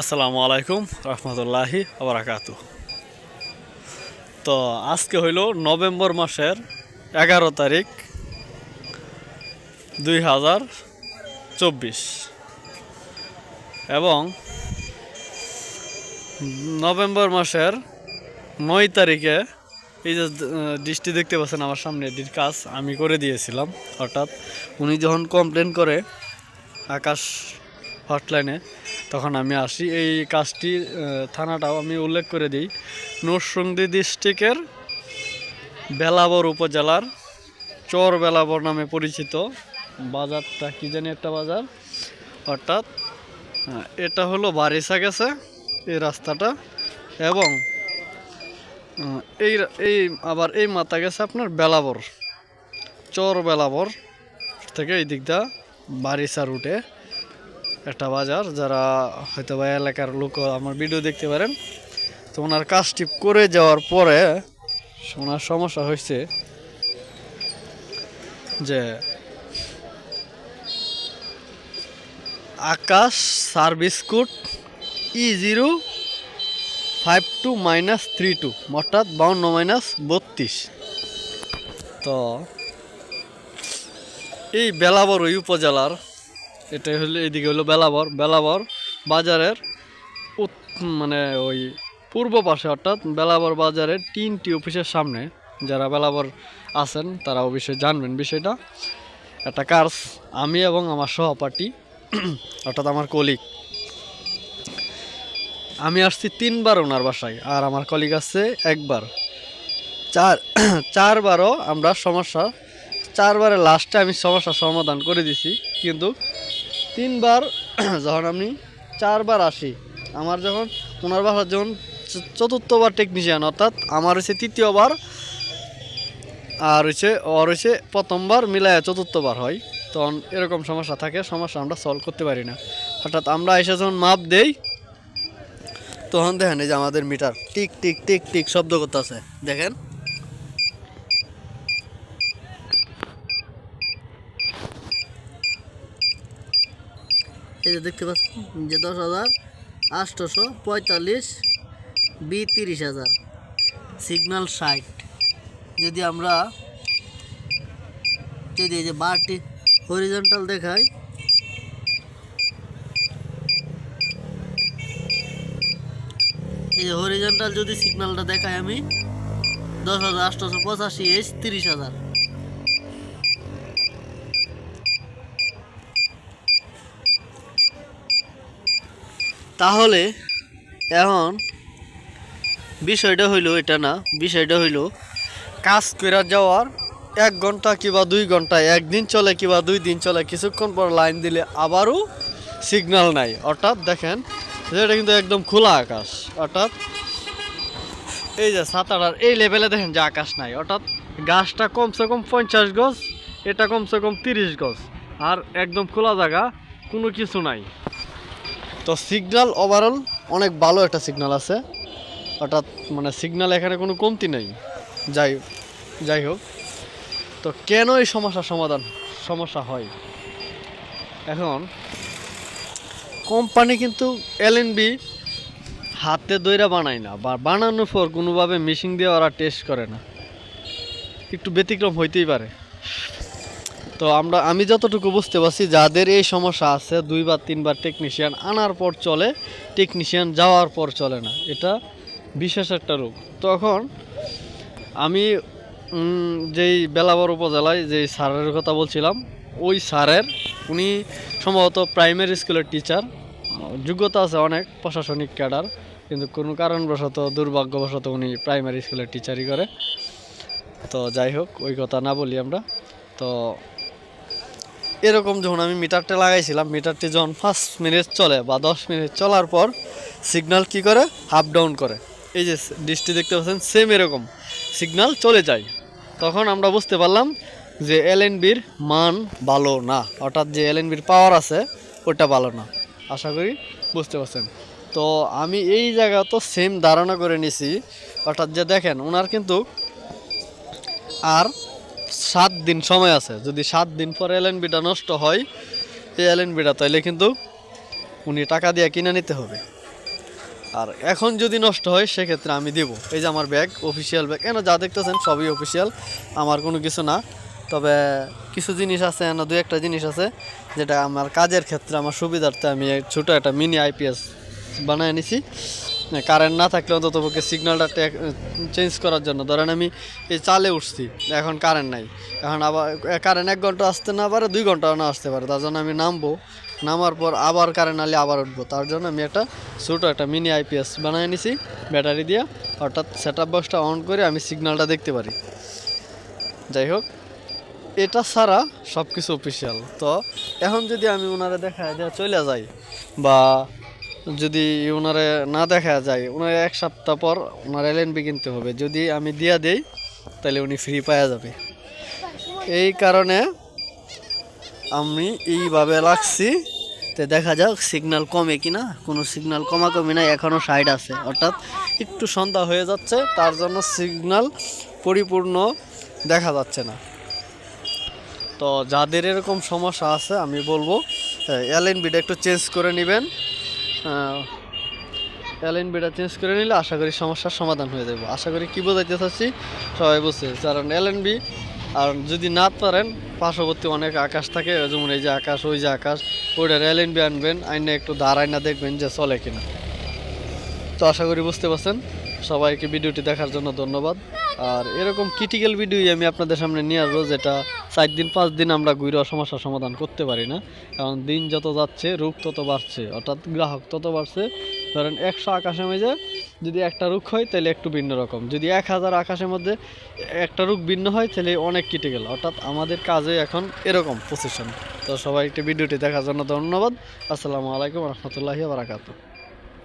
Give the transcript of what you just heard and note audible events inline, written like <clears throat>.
আসসালামু আলাইকুম, রহমতুল্লাহি আবরাকাত তো আজকে হইল নভেম্বর মাসের এগারো তারিখ দুই হাজার চব্বিশ। এবং নভেম্বর মাসের নয় তারিখে এই যে দৃষ্টি দেখতে পাচ্ছেন আমার সামনে এটির কাজ আমি করে দিয়েছিলাম, অর্থাৎ উনি যখন কমপ্লেন করে, আকাশ হটলাইনে, তখন আমি আসি। এই কাজটি থানাটাও আমি উল্লেখ করে দিই। নরসিংদী ডিস্ট্রিক্টের বেলাবর উপজেলার চর বেলাবর নামে পরিচিত বাজারটা, কি জানি একটা বাজার? অর্থাৎ এটা হলো বারিসা গেছে, এই রাস্তাটা। এবং এই এই, আবার এই মাথা গেছে আপনার বেলাবর চর বেলাবর থেকে এই দিকটা বারিসা রুটে। একটা বাজার, যারা হয়তো বা এলাকার লোক আমার ভিডিও দেখতে পারেন, তো ওনার কাজটি করে যাওয়ার পরে ওনার সমস্যা হয়েছে যে Akash service code E zero five two minus three two অর্থাৎ বাউন্ন মাইনাস বত্রিশ। তো এই বেলাবর উপজেলার এটা হলো, এদিকে হলো বেলাবর। বেলাবর বাজারের মানে ওই পূর্ব পাশে, অর্থাৎ বেলাবর বাজারের তিনটি অফিসের সামনে। যারা বেলাবর আছেন, তারা অবশ্যই জানবেন বিষয়টা। একটা কার্স আমি এবং আমার সহপাঠী, অর্থাৎ আমার কলিগ। আমি আসছি তিনবার ওনার বাসায়, আর আমার কলিগ আসছে একবার। চার চারবারও আমরা সমস্যা চারবারের লাস্টে আমি সমস্যার সমাধান করে দিছি, কিন্তু তিনবার, <clears throat> যখন আমি চারবার আসি, আমার যখন, ওনার যখন চতুর্থবার টেকনিশিয়ান অর্থাৎ আমার হচ্ছে তৃতীয়বার, আর হচ্ছে ওর হচ্ছে প্রথমবার মিলায় চতুর্থবার হয়, তখন এরকম সমস্যা থাকে, সমস্যা আমরা সলভ করতে পারি না। অর্থাৎ আমরা এসে যখন মাপ দেই, তখন দেখেন এই যে আমাদের meter tick tick tick tick শব্দ করতেছে। দেখেন? যে দেখতে পাচ্ছেন যে দশ হাজার আটশোশো পঁয়তাল্লিশ বি তিরিশ হাজার। সিগন্যাল ষাট। যদি আমরা যদি এই যে বারটি হরিজন্টাল দেখাই, এই যে হরিজন্টাল যদি সিগন্যালটা দেখাই আমি, দশ হাজার আটশোশো পঁচাশি এইচ তিরিশ হাজার। তাহলে এখন বিষয়টা হইল এটা না, বিষয়টা হইল কাজ করে যাওয়ার এক ঘণ্টা কিংবা দুই ঘণ্টা, একদিন চলে কিংবা দুই দিন চলে, কিছুক্ষণ পর লাইন দিলে আবারও সিগন্যাল নাই। অর্থাৎ দেখেন, এটা কিন্তু একদম খোলা আকাশ। অর্থাৎ এই যে সাঁতারার এই লেভেলে দেখেন যে আকাশ নাই। অর্থাৎ গাছটা কমসে কম পঞ্চাশ গজ, এটা কমসে কম তিরিশ গজ। আর একদম খোলা জায়গা, কোনো কিছু নাই। তো সিগনাল ওভারঅল অনেক ভালো একটা সিগনাল আছে। অর্থাৎ মানে সিগনাল এখানে কোনো কমতি নেই। যাই যাই হোক। তো কেন এই সমস্যার সমাধান, সমস্যা হয়? এখন কোম্পানি কিন্তু এলএনবি হাতে দইরা বানায় না, বা বানানোর পর কোনোভাবে মেশিন দিয়ে ওরা টেস্ট করে না। একটু ব্যতিক্রম হইতেই পারে। তো আমরা, আমি যতটুকু বুঝতে পারছি, যাদের এই সমস্যা আছে দুইবার তিনবার টেকনিশিয়ান আনার পর চলে টেকনিশিয়ান যাওয়ার পর চলে না। এটা বিশেষ একটা রোগ। তখন আমি যেই বেলাবর উপজেলায় যেই স্যারের কথা বলছিলাম, ওই স্যারের, উনি সম্ভবত প্রাইমারি স্কুলের টিচার যোগ্যতা আছে অনেক, প্রশাসনিক ক্যাডার, কিন্তু কোনো কারণবশত, দুর্ভাগ্যবশত উনি প্রাইমারি স্কুলের টিচারই করে। তো যাই হোক, ওই কথা না বলি আমরা। তো এরকম যখন আমি মিটারটা লাগাইছিলাম, মিটারটি যখন পাঁচ মিনিট চলে বা দশ মিনিট চলার পর সিগনাল কি করে? আপ ডাউন করে। এই যে ডিসটি দেখতে পাচ্ছেন সেম এরকম। সিগনাল চলে যায়। তখন আমরা বুঝতে পারলাম যে এলএনবির মান ভালো না। অর্থাৎ যে এল এলএনবির পাওয়ার আছে, ওটা ভালো না। আশা করি বুঝতে পারছেন। তো আমি এই জায়গা তো সেম ধারণা করে নিছি। অর্থাৎ যে দেখেন ওনার কিন্তু আর সাত দিন সময় আছে। যদি সাত দিন পর এলএনবিটা নষ্ট হয়, এই এল এলএনবিটা তাইলে কিন্তু উনি টাকা দিয়ে কিনে নিতে হবে। আর এখন যদি নষ্ট হয়, সেক্ষেত্রে আমি দেব। এই যে আমার ব্যাগ অফিসিয়াল ব্যাগ কেন যা দেখতেছেন সবই অফিসিয়াল আমার কোনো কিছু না। তবে কিছু জিনিস আছে না দু একটা জিনিস আছে, যেটা আমার কাজের ক্ষেত্রে আমার সুবিধার্থে আমি ছোটো একটা মিনি আইপিএস বানায় নিছি। কারেন্ট না থাকলে অন্তত পক্ষে সিগন্যালটা চেঞ্জ করার জন্য। ধরেন আমি এই চালে উঠছি, এখন কারেন্ট নাই। এখন আবার কারেন্ট এক ঘণ্টা আসতে না পারে, দুই ঘন্টাও না আসতে পারে। তার জন্য আমি নামবো। নামার পর আবার কারেন্ট আলে আবার উঠবো। তার জন্য আমি একটা ছোটো একটা মিনি আইপিএস বানিয়ে নিছি ব্যাটারি দিয়ে। অর্থাৎ সেট বক্সটা অন করে আমি সিগন্যালটা দেখতে পারি। যাই হোক, এটা ছাড়া সব কিছু অফিসিয়াল তো এখন যদি আমি ওনারা দেখা চলে যাই, বা যদি ওনারে না দেখা যায় ওনার এক সপ্তাহ পর ওনার এলএনবি কিনতে হবে। যদি আমি দিয়া দেই, তাহলে উনি ফ্রি পাওয়া যাবে। এই কারণে আমি এইভাবে লাগছি তো দেখা যাক সিগন্যাল কমে কি না কোনো সিগন্যাল কমাকমি নাই এখনও সাইড আছে। অর্থাৎ একটু সন্ধ্যা হয়ে যাচ্ছে, তার জন্য সিগন্যাল পরিপূর্ণ দেখা যাচ্ছে না। তো যাদের এরকম সমস্যা আছে, আমি বলব এলএনবিটা একটু চেঞ্জ করে নেবেন। এলএনবিটা চেঞ্জ করে নিলে আশা করি সমস্যার সমাধান হয়ে যাবে। আশা করি কী বোঝাইতে চাচ্ছি, সবাই বুঝছে, কারণ এলএনবি আর যদি না পারেন, পার্শ্ববর্তী অনেক আকাশ থাকে, যেমন এই যে আকাশ, ওই যে আকাশ, ওইটার বি আনবেন, আইনে একটু দাঁড়ায় না দেখবেন যে চলে কিনা। তো আশা করি বুঝতে পারছেন? সবাইকে ভিডিওটি দেখার জন্য ধন্যবাদ। আর এরকম ক্রিটিক্যাল ভিডিওই আমি আপনাদের সামনে নিয়ে আসব, যেটা চার দিন, পাঁচ দিন আমরা ঘুরে সমস্যার সমাধান করতে পারি না। কারণ দিন যত যাচ্ছে রোগ তত বাড়ছে, অর্থাৎ গ্রাহক তত বাড়ছে। ধরেন একশো আকাশের মধ্যে যদি একটা রোগ হয়, তাহলে একটু ভিন্ন রকম। যদি এক হাজার আকাশের মধ্যে একটা রোগ ভিন্ন হয়, তাহলে অনেক ক্রিটিক্যাল অর্থাৎ আমাদের কাজে এখন এরকম পজিশন তো সবাইকে ভিডিওটি দেখার জন্য ধন্যবাদ। আসসালামু আলাইকুম রহমতুল্লাহি বারাকাতু